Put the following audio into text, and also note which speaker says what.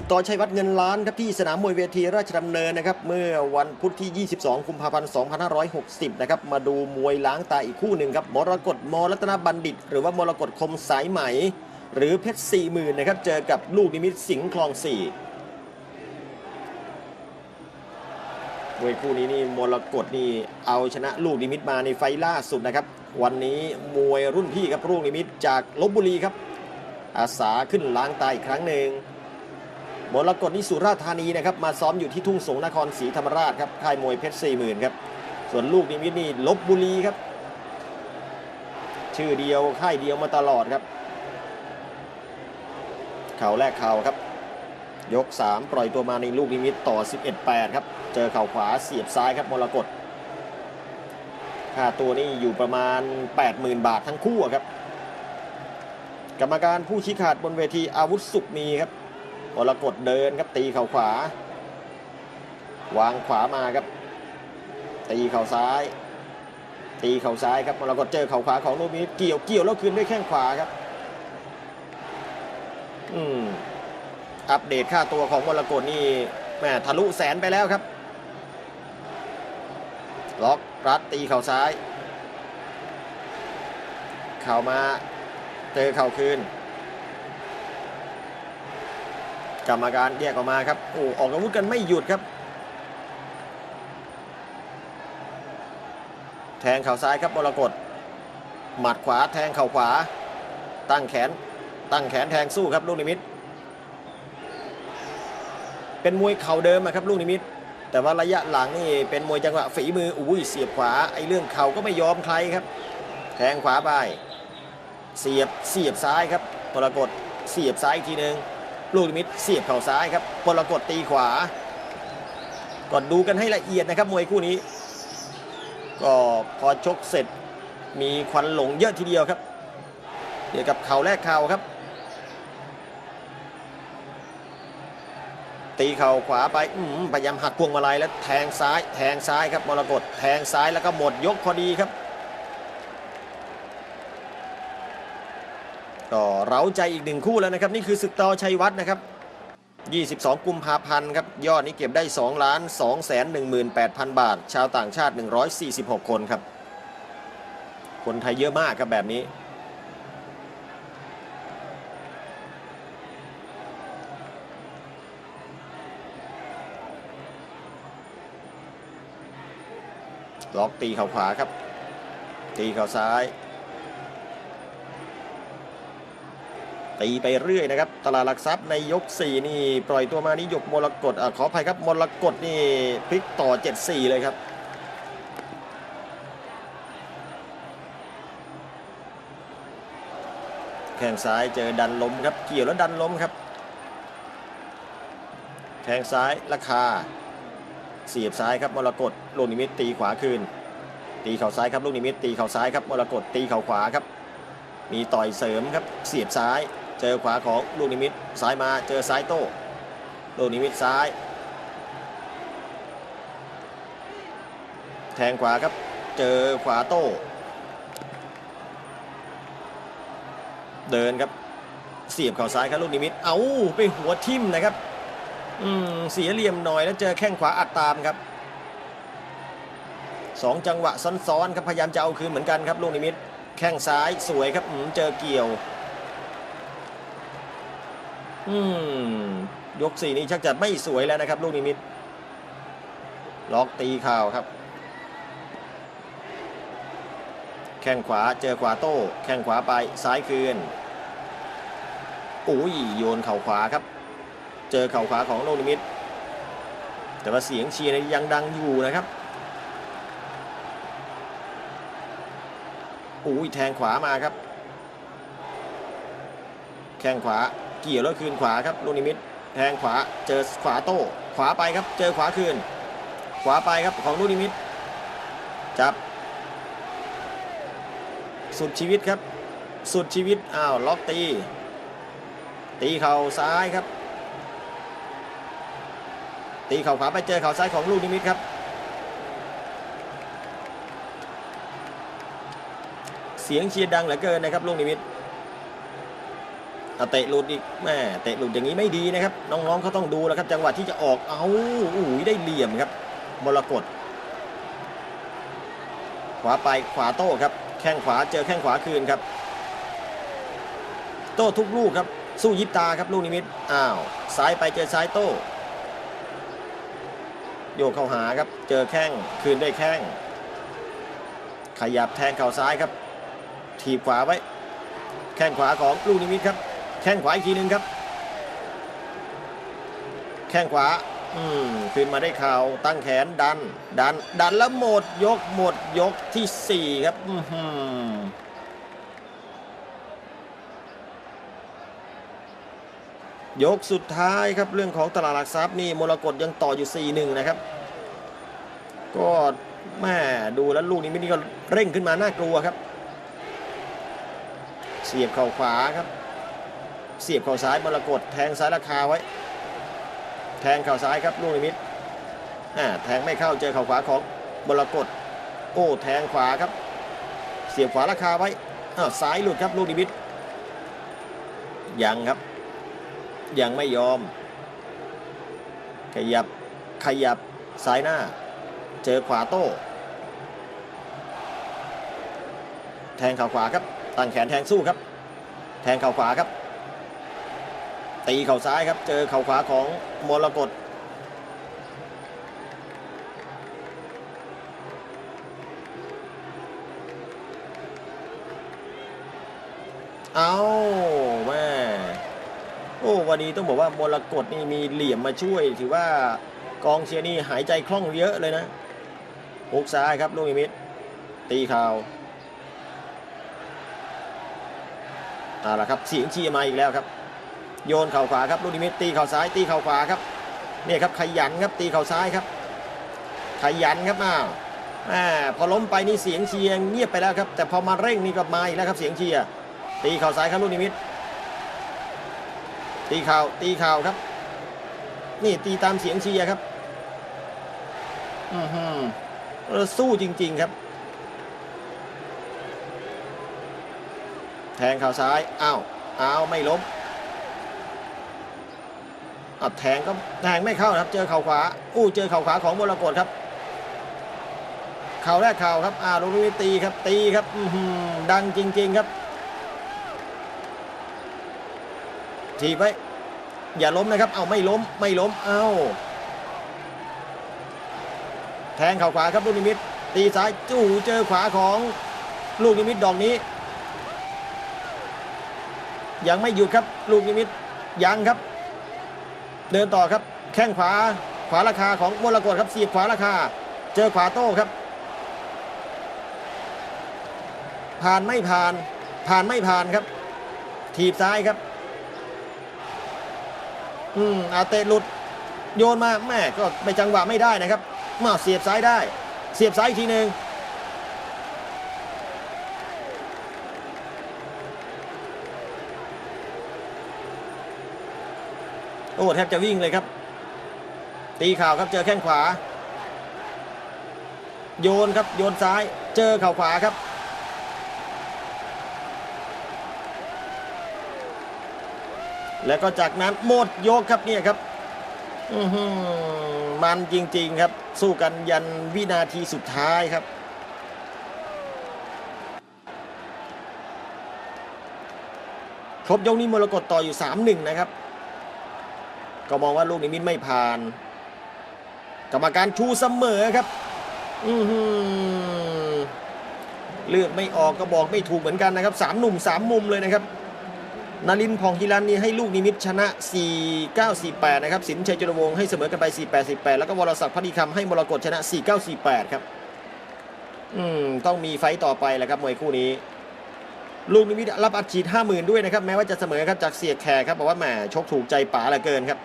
Speaker 1: ศึกต่อชัยวัฒน์เงินล้านครับที่สนามมวยเวทีราชดำเนินนะครับเมื่อวันพุธที่ 22 กุมภาพันธ์ 2560 นะครับมาดูมวยล้างตาอีกคู่หนึ่งครับมรกตมรัตนบัณฑิต หรือว่ามรกตคมสายไหม หรือเพชรสี่หมื่นนะครับเจอกับลูกนิมิตสิงห์คลองสี่มวยคู่นี้นี่มรกตนี่เอาชนะลูกนิมิตมาในไฟล์ล่าสุดนะครับ วันนี้มวยรุ่นพี่ครับลูกนิมิตจากลบบุรีครับ อาสาขึ้นล้างตาอีกครั้งหนึ่ง มรกตนี่สุราธานีนะครับมาซ้อมอยู่ที่ทุ่งสงนครศรีธรรมราชครับค่ายมวยเพชรสี่หมื่นครับส่วนลูกนิมิตนี่ลบบุรีครับ ชื่อเดียวค่ายเดียวมาตลอดครับ เข่าแรกเข่าครับ ยก 3 ปล่อยตัวมาในลูกนิมิตต่อ 11-8 ครับ เจอเข่าขวาเสียบซ้ายครับมรกตค่าตัวนี่อยู่ประมาณ 80,000 บาททั้งคู่ครับ กรรมการผู้ชี้ขาดบนเวทีอาวุธสุขมีครับ มรกตเดินครับตีเข่าขวา วางขวามาครับ ตีเข่าซ้าย ตีเข่าซ้ายครับมรกตเจอเข่าขวาของโนมิเกี่ยวเกี่ยวแล้วคืนด้วยแข้งขวาครับ อืมอัปเดตค่าตัวของมรกตนี่แหมทะลุแสนไปแล้วครับ ล็อกรัดตีเข่าซ้าย เข่ามา เจอเข่าคืน กรรมการแยกออกมาครับโอ้ออกอาวุธกันไม่หยุดครับ แทงเข่าซ้ายครับมรกตหมัดขวาแทงเข่าขวา ตั้งแขนตั้งแขนแทงสู้ครับลูกนิมิต เป็นมวยเข่าเดิมอะครับลูกนิมิต แต่ว่าระยะหลังนี่เป็นมวยจังหวะฝีมืออุ้ยเสียบขวาไอ้เรื่องเข่าก็ไม่ยอมใครครับ แทงขวาไปเสียบเสียบซ้ายครับมรกตเสียบซ้ายอีกทีหนึ่ง ลูกนิมิตเสียบเข่าซ้ายครับพลกดตีขวาก่อนดูกันให้ละเอียดนะครับมวยคู่นี้ ก็พอชกเสร็จมีควันหลงเยอะทีเดียวครับเดี๋ยวกับเข่าแรกเข่าครับ ตีเข่าขวาไปพยายามหักพวงมาลัยแล้วแทงซ้าย แทงซ้ายครับมรกตแทงซ้ายแล้วก็หมดยกพอดีครับ ก็เร้าใจอีกหนึ่งคู่แล้วนะครับ นี่คือศึกตอชัยวัฒน์นะครับ 22 กุมภาพันธ์ครับ ยอดนี้เก็บได้ 2 ล้าน 2 แสน 18,000 บาท ชาวต่างชาติ 146 คนครับ คนไทยเยอะมากครับแบบนี้ ล็อกตีเข่าขวาครับ ตีเข่าซ้าย ตีไปเรื่อยนะครับ ตลาดหลักทรัพย์ในยก 4 นี่ ปล่อยตัวมานี่ยกมรกตอะขออภัยครับมรกตนี่พลิกต่อ 7-4 เลยครับแข้งซ้ายเจอดันล้มครับเกี่ยวแล้วดันล้มครับแข้งซ้ายราคา เสียบซ้ายครับมรกตลูกนิมิตตีขวาคืน ตีเข่าซ้ายครับลูกนิมิตตีเข่าซ้ายครับมรกตตีเข่าขวาครับ มีต่อยเสริมครับเสียบซ้าย เจอขวาของลูกนิมิตซ้ายมาเจอซ้ายโต้ลูกนิมิตซ้าย แทงขวาครับเจอขวาโต้ เดินครับเสียบเข่าซ้ายครับลูกนิมิต เอาไปหัวทิ่มนะครับ อืมเสียเหลี่ยมหน่อยแล้วเจอแข้งขวาอัดตามครับสองจังหวะซ้อนๆครับพยายามจะเอาคืนเหมือนกันครับลูกนิมิต แข้งซ้ายสวยครับเจอเกี่ยว อืมยกสี่นี้ชักจะไม่สวยแล้วนะครับ ลูกนิมิต ล็อกตีเข่าวครับ แข้งขวาเจอขวาโต้แข้งขวาไปซ้ายคืนอุ้ยโยนเข่าขวาครับ เจอเข่าขวาของโลกนิมิต แต่ว่าเสียงเชียร์ยยังดังอยู่นะครับอุ้ยแทงขวามาครับ แข้งขวา เกี่ยวแล้วคืนขวาครับลูกนิมิตแทงขวาเจอขวาโต้ขวาไปครับเจอขวาคืน ขวาไปครับของลูกนิมิตจับ สุดชีวิตครับ สุดชีวิตอ้าวล็อกตี ตีเข่าซ้ายครับ ตีเข่าขวาไปเจอเข่าซ้ายของลูกนิมิตครับเสียงเชียร์ดังเหลือเกินนะครับลูกนิมิต เตะหลุดอีกแม่เตะหลุดอย่างนี้ไม่ดีนะครับ น้องๆเขาต้องดูแล้วครับ จังหวะที่จะออกเอาอุ้ยได้เหลี่ยมครับมรกตขวาไปขวาโต้ครับ แข้งขวาเจอแข้งขวาคืนครับ โต้ทุกลูกครับ สู้ยิบตาครับลูกนิมิตอ้าวซ้ายไปเจอซ้ายโต้โยกเข้าหาครับ เจอแข้งคืนได้แข้งขยับแทงเข่าซ้ายครับ ถีบขวาไว้ แข้งขวาของลูกนิมิตครับ แข้งขวาอีกทีหนึ่งครับ แข้งขวา อืมขึ้นมาได้ข่าวตั้งแขนดัน ดัน ดันแล้วหมดยกหมดยกที่สี่ครับ อือหือยกสุดท้ายครับเรื่องของตลาดหลักทรัพย์นี่มรกตยังต่ออยู่ 4-1 นะครับ ก็แม่ดูแล้วลูกนี้ไม่นี่ก็เร่งขึ้นมาน่ากลัวครับ เสียบเข่าขวาครับ เสียบเข่าซ้ายมรกตแทงซ้ายราคาไว้ แทงเข่าซ้ายครับลูกนิมิตอ่าแทงไม่เข้าเจอเข่าขวาของมรกตโอ้แทงขวาครับ เสียบขวาราคาไว้อ้าวซ้ายหลุดครับลูกนิมิตยังครับ ยังไม่ยอม ขยับขยับซ้ายหน้า เจอขวาโต้ แทงเข่าขวาครับตั้งแขนแทงสู้ครับ แทงเข่าขวาครับ ตีเข่าซ้ายครับ เจอเข่าขวาของมรกตเอาแม่โอ้วันนี้ต้องบอกว่ามรกตนี่มีเหลี่ยมมาช่วย ถือว่ากองเชียร์นี่หายใจคล่องเยอะเลยนะฮุกซ้ายครับลูกนิมิต ตีเข่าเอาละครับเสียงเชียร์มาอีกแล้วครับ โยนเข่าขวาครับลูกนิมิตตีเข่าซ้ายตีเข่าขวาครับเนี่ยครับขยันครับตีเข่าซ้ายครับ ขยันครับอ้าวแม่พอล้มไปนี่เสียงเชียร์เงียบไปแล้วครับ แต่พอมาเร่งนี่ก็มาอีกแล้วครับเสียงเชียร์ตีเข่าซ้ายครับลูกนิมิต ตีเข่าตีเข่าครับ นี่ตีตามเสียงเชียร์ครับอือหือเออสู้จริง ๆครับ แทงเข่าซ้ายอ้าวอ้าวไม่ล้ม อะแทงก็แทงไม่เข้านะครับ เจอเข่าขวา อู้เจอเข่าขวาของมรกตครับ เข่าแรกเข่าครับอาลูกนี้ตีครับ ตีครับดังจริง ๆครับทีบไว้อย่าล้มนะครับ เอาไม่ล้มไม่ล้ม เอาแทงเข่าขวาครับลูกนิมิต ตีซ้ายจู่เจอขวาของลูกนิมิตดอกนี้ ยังไม่หยุดครับ ลูกนิมิตยังครับ เดินต่อครับ แข้งขวาขวาราคาของมรกตครับเสียบขวาราคา เจอขวาโต้ครับ ผ่านไม่ผ่าน ผ่านไม่ผ่านครับ ถีบซ้ายครับ อืมอาเตะหลุด โยนมาแม่ก็ไปจังหวะไม่ได้นะครับมาเสียบซ้ายได้ เสียบซ้ายอีกทีหนึ่ง โอ้แทบจะวิ่งเลยครับ ตีข่าวครับเจอแข้งขวา โยนครับโยนซ้ายเจอเข่าขวาครับ แล้วก็จากนั้นหมดยกครับเนี่ยครับมันจริง ๆครับ สู้กันยันวินาทีสุดท้ายครับครบยกนี้มรกตต่ออยู่ 3-1 นะครับ ก็มองว่าลูกนิมิตไม่ผ่าน กรรมการชูเสมอครับ อืเลือกไม่ออกก็บอกไม่ถูกเหมือนกันนะครับสามหนุ่มสามมุมเลยนะครับนารินพองฮิรันนี่ให้ลูกนิมิตชนะ 4948 นะครับ สินชัยจุลวงศ์ให้เสมอกันไป 4848 แล้วก็วรศักดิ์พัดีคำให้มรกตชนะ 4948 ครับ อืม ต้องมีไฟต์ต่อไปแหละครับมวยคู่นี้ ลูกนิมิตรับอัดฉีด 50,000 ด้วยนะครับ แม้ว่าจะเสมอครับจากเสียแขกครับบอกว่าแหมชกถูกใจป๋าเหลือเกินครับ